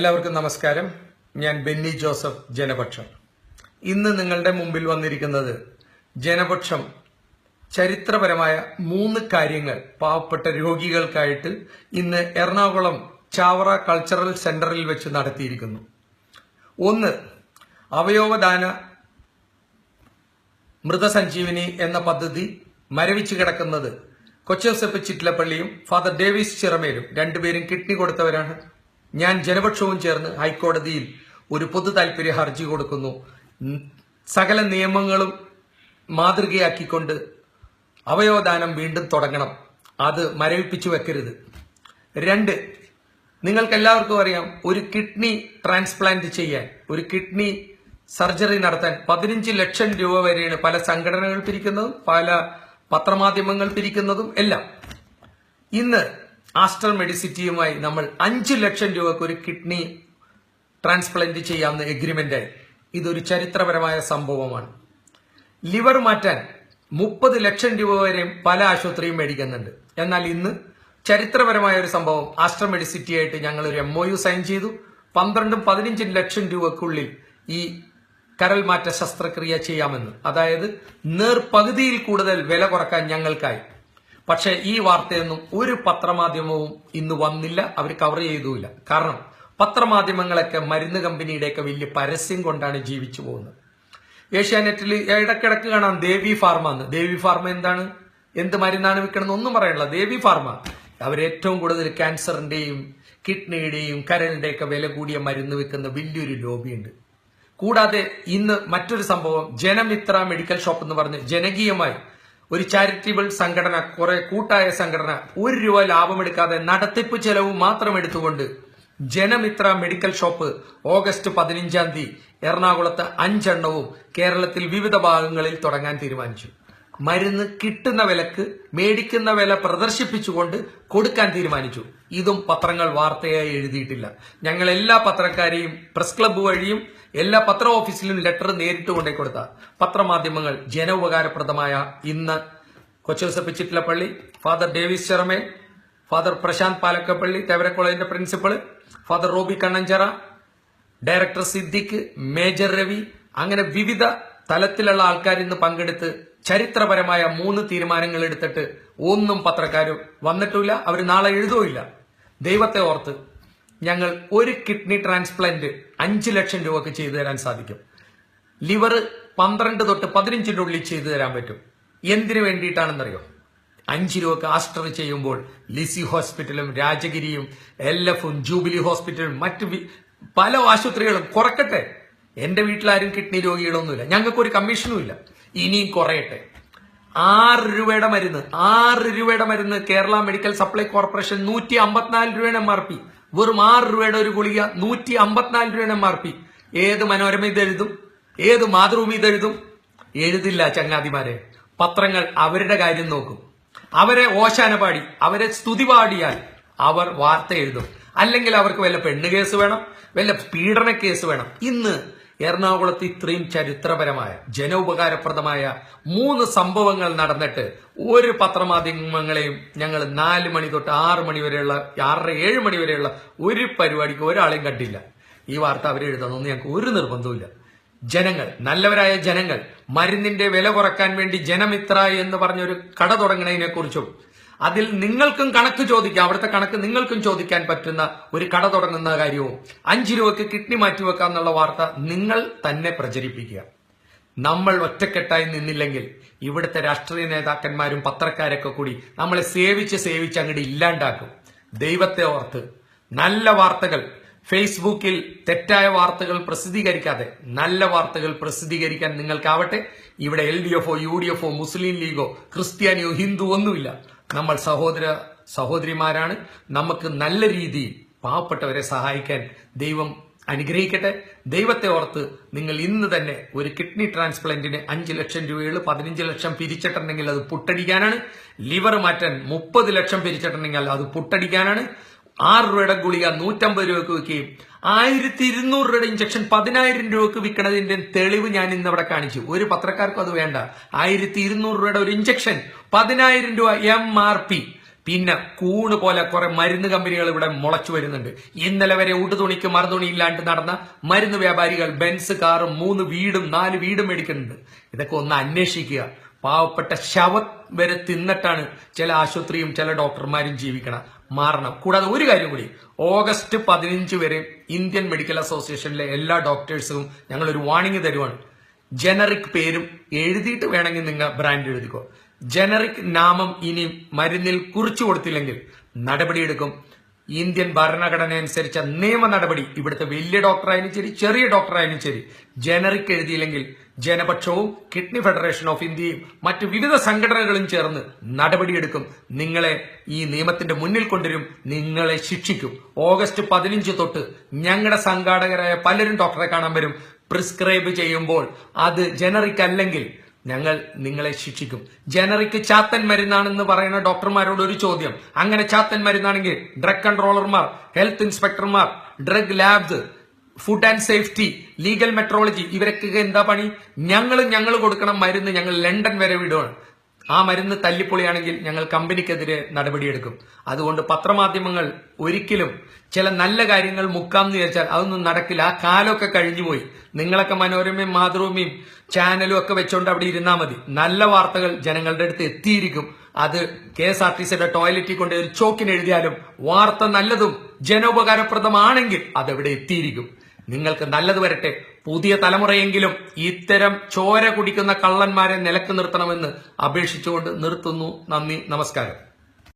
എല്ലാവർക്കും നമസ്കാരം. ഞാൻ ബെന്നി ജോസഫ് ജനപക്ഷം. ഇന്ന് നിങ്ങളുടെ മുമ്പിൽ വന്നിരിക്കുന്നത് ജനപക്ഷം ചരിത്രപരമായ മൂന്ന് കാര്യങ്ങൾ പാവപ്പെട്ട രോഗികൾക്കായിട്ട് ഇന്ന് എറണാകുളം ചാവറ കൾച്ചറൽ സെന്ററിൽ വെച്ച് നടത്തിയിരിക്കുന്നു. ഒന്ന് അവയവദാന മൃതസഞ്ജീവിനി എന്ന പദ്ധതി മരവിച്ചു കിടക്കുന്നത് കൊച്ചോസെപ്പ് ചിറ്റിലപ്പള്ളിയും ഫാദർ ഡേവിസ് ചിറമേലും രണ്ടുപേരും കിഡ്നി കൊടുത്തവരാണ്. ഞാൻ ജനപക്ഷവും ചേർന്ന് ഹൈക്കോടതിയിൽ ഒരു പൊതു താല്പര്യ ഹർജി കൊടുക്കുന്നു. സകല നിയമങ്ങളും മാതൃകയാക്കിക്കൊണ്ട് അവയവദാനം വീണ്ടും തുടങ്ങണം. അത് മരവിപ്പിച്ചു വെക്കരുത്. രണ്ട് നിങ്ങൾക്ക് എല്ലാവർക്കും അറിയാം ഒരു കിഡ്നി ട്രാൻസ്പ്ലാന്റ് ചെയ്യാൻ ഒരു കിഡ്നി സർജറി നടത്താൻ പതിനഞ്ച് ലക്ഷം രൂപ വരെയാണ് പല സംഘടനകൾ പിരിക്കുന്നതും പല പത്രമാധ്യമങ്ങൾ പിരിക്കുന്നതും എല്ലാം. ഇന്ന് ആസ്റ്റർ മെഡിസിറ്റിയുമായി നമ്മൾ അഞ്ച് ലക്ഷം രൂപക്ക് ഒരു കിഡ്നി ട്രാൻസ്പ്ലാന്റ് ചെയ്യാവുന്ന എഗ്രിമെന്റായി ഇതൊരു ചരിത്രപരമായ സംഭവമാണ്. ലിവർ മാറ്റാൻ മുപ്പത് ലക്ഷം രൂപ വരെ പല ആശുപത്രിയും മേടിക്കുന്നുണ്ട്. എന്നാൽ ഇന്ന് ചരിത്രപരമായ ഒരു സംഭവം ആസ്ട്ര മെഡിസിറ്റി ആയിട്ട് ഞങ്ങൾ ഒരു എം ഒ യു സൈൻ ചെയ്തു. പന്ത്രണ്ടും പതിനഞ്ചും ലക്ഷം രൂപക്കുള്ളിൽ ഈ കരൽ മാറ്റ ശസ്ത്രക്രിയ ചെയ്യാമെന്ന്. അതായത് നേർപകുതിയിൽ കൂടുതൽ വില കുറയ്ക്കാൻ ഞങ്ങൾക്കായി. പക്ഷേ ഈ വാർത്തയൊന്നും ഒരു പത്രമാധ്യമവും ഇന്ന് വന്നില്ല അവർ കവർ ചെയ്തുമില്ല. കാരണം പത്രമാധ്യമങ്ങളൊക്കെ മരുന്ന് കമ്പനിയുടെയൊക്കെ വലിയ പരസ്യം കൊണ്ടാണ് ജീവിച്ചു പോകുന്നത്. ഏഷ്യാനെറ്റിൽ ഇടക്കിടക്ക് കാണാം ദേവി ഫാർമ എന്ന്. ദേവി ഫാർമ എന്താണ്? എന്ത് മരുന്നാണ് വിൽക്കണമെന്ന് ഒന്നും പറയണില്ല ദേവി ഫാർമ. അവർ ഏറ്റവും കൂടുതൽ ക്യാൻസറിന്റെയും കിഡ്നിയുടെയും കരളിന്റെയൊക്കെ വില കൂടിയ മരുന്ന് വിൽക്കുന്ന വലിയൊരു ലോബിയുണ്ട്. കൂടാതെ ഇന്ന് മറ്റൊരു സംഭവം ജനമിത്ര മെഡിക്കൽ ഷോപ്പ് എന്ന് പറഞ്ഞ് ജനകീയമായി ഒരു ചാരിറ്റബിൾ സംഘടന കുറെ കൂട്ടായ സംഘടന ഒരു രൂപ ലാഭമെടുക്കാതെ നടത്തിപ്പ് ചെലവ് മാത്രം എടുത്തുകൊണ്ട് ജനമിത്ര മെഡിക്കൽ ഷോപ്പ് ഓഗസ്റ്റ് പതിനഞ്ചാം തീയതി എറണാകുളത്ത് അഞ്ചെണ്ണവും കേരളത്തിൽ വിവിധ ഭാഗങ്ങളിൽ തുടങ്ങാൻ തീരുമാനിച്ചു. മരുന്ന് കിട്ടുന്ന വിലക്ക് മേടിക്കുന്ന വില പ്രദർശിപ്പിച്ചുകൊണ്ട് കൊടുക്കാൻ തീരുമാനിച്ചു. ഇതും പത്രങ്ങൾ വാർത്തയായി എഴുതിയിട്ടില്ല. ഞങ്ങൾ എല്ലാ പത്രക്കാരെയും പ്രസ് ക്ലബ്ബ് വഴിയും എല്ലാ പത്ര ഓഫീസിലും ലെറ്റർ നേരിട്ട് കൊണ്ടേ കൊടുത്ത പത്രമാധ്യമങ്ങൾ ജനോപകാരപ്രദമായ ഇന്ന് Chittilappilly father Davis ശർമേൽ father Prashanth Palakkappilly Thevara കോളേജിന്റെ principal father Roby Kannanchira director Siddique major Ravi അങ്ങനെ വിവിധ തലത്തിലുള്ള ആൾക്കാർ ഇന്ന് പങ്കെടുത്ത് ചരിത്രപരമായ മൂന്ന് തീരുമാനങ്ങൾ എടുത്തിട്ട് ഒന്നും പത്രക്കാർ വന്നിട്ടില്ല അവർ നാളെ എഴുതുമില്ല ദൈവത്തെ ഓർത്ത് ഞങ്ങൾ ഒരു കിഡ്നി ട്രാൻസ്പ്ലാന്റ് അഞ്ച് ലക്ഷം രൂപക്ക് ചെയ്തു തരാൻ സാധിക്കും. ലിവർ പന്ത്രണ്ട് തൊട്ട് പതിനഞ്ചിന്റെ ഉള്ളിൽ ചെയ്തു തരാൻ പറ്റും. എന്തിനു വേണ്ടിയിട്ടാണെന്നറിയോ? അഞ്ച് രൂപക്ക് ആസ്റ്റർ ചെയ്യുമ്പോൾ ലിസി ഹോസ്പിറ്റലും രാജഗിരിയും എൽ എഫും ജൂബിലി ഹോസ്പിറ്റലും മറ്റ് പല ആശുപത്രികളും കുറക്കട്ടെ. എന്റെ വീട്ടിലാരും കിഡ്നി രോഗികളൊന്നുമില്ല. ഞങ്ങൾക്ക് ഒരു കമ്മീഷനും ഇല്ല ഇനിയും കുറയട്ടെ. ആറ് രൂപയുടെ മരുന്ന് ആറ് രൂപയുടെ മരുന്ന് കേരള മെഡിക്കൽ സപ്ലൈ കോർപ്പറേഷൻ നൂറ്റി അമ്പത്തിനാല് രൂപയുടെ എം ആർ പി. വെറും ആറ് രൂപയുടെ ഒരു ഗുളിക നൂറ്റി അമ്പത്തിനാല് രൂപയുടെ എം ആർ പി. ഏത് മനോരമ ഇത് എഴുതും? ഏത് മാതൃഭൂമി ഇത് എഴുതും? എഴുതില്ല ചങ്ങാതിമാരെ. പത്രങ്ങൾ അവരുടെ കാര്യം നോക്കും. അവരെ ഓശാന പാടി അവരെ സ്തുതി പാടിയാൽ അവർ വാർത്ത എഴുതും. അല്ലെങ്കിൽ അവർക്ക് വല്ല പെണ്ണ് കേസ് വേണം വല്ല പീഡന കേസ് വേണം. ഇന്ന് എറണാകുളത്ത് ഇത്രയും ചരിത്രപരമായ ജനോപകാരപ്രദമായ മൂന്ന് സംഭവങ്ങൾ നടന്നിട്ട് ഒരു പത്രമാധ്യമങ്ങളെയും ഞങ്ങൾ നാല് മണി തൊട്ട് ആറ് മണി വരെയുള്ള ആറര ഏഴ് മണി വരെയുള്ള ഒരു പരിപാടിക്ക് ഒരാളെയും കണ്ടില്ല. ഈ വാർത്ത അവരെഴുതണമെന്ന് ഞങ്ങൾക്ക് ഒരു നിർബന്ധവുമില്ല. ജനങ്ങൾ നല്ലവരായ ജനങ്ങൾ മരുന്നിന്റെ വില കുറയ്ക്കാൻ വേണ്ടി ജനമിത്ര എന്ന് പറഞ്ഞൊരു കട തുടങ്ങുന്നതിനെ കുറിച്ചും അതിൽ നിങ്ങൾക്കും കണക്ക് ചോദിക്കാം. അവിടുത്തെ കണക്ക് നിങ്ങൾക്കും ചോദിക്കാൻ പറ്റുന്ന ഒരു കട തുടങ്ങുന്ന കാര്യവും. അഞ്ചു രൂപയ്ക്ക് കിഡ്നി മാറ്റിവെക്കാം എന്നുള്ള വാർത്ത നിങ്ങൾ തന്നെ പ്രചരിപ്പിക്കുക. നമ്മൾ ഒറ്റക്കെട്ടായി നിന്നില്ലെങ്കിൽ ഇവിടുത്തെ രാഷ്ട്രീയ നേതാക്കന്മാരും പത്രക്കാരൊക്കെ കൂടി നമ്മളെ സേവിച്ച് സേവിച്ച് അങ്ങോട്ട് ഇല്ലാണ്ടാക്കും. ദൈവത്തെ ഓർത്ത് നല്ല വാർത്തകൾ. ഫേസ്ബുക്കിൽ തെറ്റായ വാർത്തകൾ പ്രസിദ്ധീകരിക്കാതെ നല്ല വാർത്തകൾ പ്രസിദ്ധീകരിക്കാൻ നിങ്ങൾക്കാവട്ടെ. ഇവിടെ എൽ ഡി എഫോ യു ഡി എഫോ മുസ്ലിം ലീഗോ ക്രിസ്ത്യാനിയോ ഹിന്ദു ഒന്നുമില്ല. നമ്മൾ സഹോദര സഹോദരിമാരാണ്. നമുക്ക് നല്ല രീതിയിൽ പാവപ്പെട്ടവരെ സഹായിക്കാൻ ദൈവം അനുഗ്രഹിക്കട്ടെ. ദൈവത്തെ ഓർത്ത് നിങ്ങൾ ഇന്ന് തന്നെ ഒരു കിഡ്നി ട്രാൻസ്പ്ലാന്റിന് അഞ്ച് ലക്ഷം രൂപയുള്ള പതിനഞ്ച് ലക്ഷം പിരിച്ചിട്ടുണ്ടെങ്കിൽ അത് പുട്ടടിക്കാനാണ്. ലിവർ മാറ്റാൻ മുപ്പത് ലക്ഷം പിരിച്ചിട്ടുണ്ടെങ്കിൽ അത് പുട്ടടിക്കാനാണ്. ആറ് രൂപയുടെ ഗുളിക നൂറ്റമ്പത് രൂപക്ക് വിൽക്കുകയും ആയിരത്തി ഇരുന്നൂറ് രൂപയുടെ ഇഞ്ചക്ഷൻ പതിനായിരം രൂപക്ക് വിൽക്കണതിന്റെ തെളിവ് ഞാൻ ഇന്ന് ഇവിടെ കാണിച്ചു. ഒരു പത്രക്കാർക്കും അത് വേണ്ട. ആയിരത്തി ഇരുന്നൂറ് രൂപയുടെ ഒരു ഇഞ്ചക്ഷൻ പതിനായിരം രൂപ എം ആർ പി പിന്നെ കൂണ് പോലെ കുറെ മരുന്ന് കമ്പനികൾ ഇവിടെ മുളച്ചു വരുന്നുണ്ട്. ഇന്നലെ വരെ ഉടുതുണിക്ക് മറുതുണി ഇല്ലാണ്ട് നടന്ന മരുന്ന് വ്യാപാരികൾ ബെൻസ് കാറും മൂന്ന് വീടും നാല് വീടും മേടിക്കുന്നുണ്ട്. ഇതൊക്കെ ഒന്ന് അന്വേഷിക്കുക. പാവപ്പെട്ട ശവം വരെ തിന്നിട്ടാണ് ചില ആശുപത്രിയും ചില ഡോക്ടർമാരും ജീവിക്കണം. മാറണം. കൂടാതെ ഒരു കാര്യം കൂടി. ഓഗസ്റ്റ് പതിനഞ്ച് വരെ ഇന്ത്യൻ മെഡിക്കൽ അസോസിയേഷനിലെ എല്ലാ ഡോക്ടേഴ്സും ഞങ്ങൾ ഒരു വാണിംഗ് തരുവാണ്. ജനറിക് പേരും എഴുതിയിട്ട് വേണമെങ്കിൽ നിങ്ങൾ ബ്രാൻഡ് എഴുതിക്കോ. ജനറിക് നാമം ഇനി മരുന്നിൽ കുറിച്ചു കൊടുത്തില്ലെങ്കിൽ നടപടിയെടുക്കും. ഇന്ത്യൻ ഭരണഘടന അനുസരിച്ച നിയമ നടപടി. ഇവിടുത്തെ വലിയ ഡോക്ടറായാലും ശരി ചെറിയ ഡോക്ടറായാലും ശരി. ജനറിക് എഴുതിയില്ലെങ്കിൽ ജനപക്ഷവും കിഡ്നി ഫെഡറേഷൻ ഓഫ് ഇന്ത്യയും മറ്റു വിവിധ സംഘടനകളും ചേർന്ന് നടപടിയെടുക്കും നിങ്ങളെ ഈ നിയമത്തിന്റെ മുന്നിൽ കൊണ്ടുവരും നിങ്ങളെ ശിക്ഷിക്കും. ഓഗസ്റ്റ് പതിനഞ്ച് തൊട്ട് ഞങ്ങളുടെ സംഘാടകരായ പലരും ഡോക്ടറെ കാണാൻ വരും. പ്രിസ്ക്രൈബ് ചെയ്യുമ്പോൾ അത് ജനറിക് അല്ലെങ്കിൽ ഞങ്ങൾ നിങ്ങളെ ശിക്ഷിക്കും. ജനറിക്ക് ചാത്തൻ മരുന്നാണെന്ന് പറയുന്ന ഡോക്ടർമാരോട് ഒരു ചോദ്യം. അങ്ങനെ ചാത്തൻ മരുന്നാണെങ്കിൽ ഡ്രഗ് കൺട്രോളർമാർ health ഇൻസ്പെക്ടർമാർ drug labs food and safety legal metrology ഇവരൊക്കെ എന്താ പണി? ഞങ്ങൾ ഞങ്ങൾ കൊടുക്കണം മരുന്ന് ഞങ്ങൾ ലണ്ടൻ വരെ വിടുകയാണ് ആ മരുന്ന് തല്ലിപ്പൊളിയാണെങ്കിൽ ഞങ്ങൾ കമ്പനിക്കെതിരെ നടപടിയെടുക്കും. അതുകൊണ്ട് പത്രമാധ്യമങ്ങൾ ഒരിക്കലും ചില നല്ല കാര്യങ്ങൾ മുക്കാം എന്ന് വിചാരിച്ചാൽ അതൊന്നും നടക്കില്ല. ആ കാലമൊക്കെ കഴിഞ്ഞുപോയി. നിങ്ങളൊക്കെ മനോരമയും മാതൃഭൂമിയും ചാനലും ഒക്കെ വെച്ചോണ്ട് അവിടെ ഇരുന്നാൽ മതി. നല്ല വാർത്തകൾ ജനങ്ങളുടെ അടുത്ത് എത്തിയിരിക്കും. അത് കെ എസ് ആർ ടി സിയുടെ ടോയ്ലറ്റിൽ കൊണ്ട് ഒരു ചോക്കിന് എഴുതിയാലും വാർത്ത നല്ലതും ജനോപകാരപ്രദമാണെങ്കിൽ അതെവിടെ എത്തിയിരിക്കും. നിങ്ങൾക്ക് നല്ലത് വരട്ടെ. പുതിയ തലമുറയെങ്കിലും ഇത്തരം ചോര കുടിക്കുന്ന കള്ളന്മാരെ നിലയ്ക്ക് നിർത്തണമെന്ന് അപേക്ഷിച്ചുകൊണ്ട് നിർത്തുന്നു. നന്ദി നമസ്കാരം.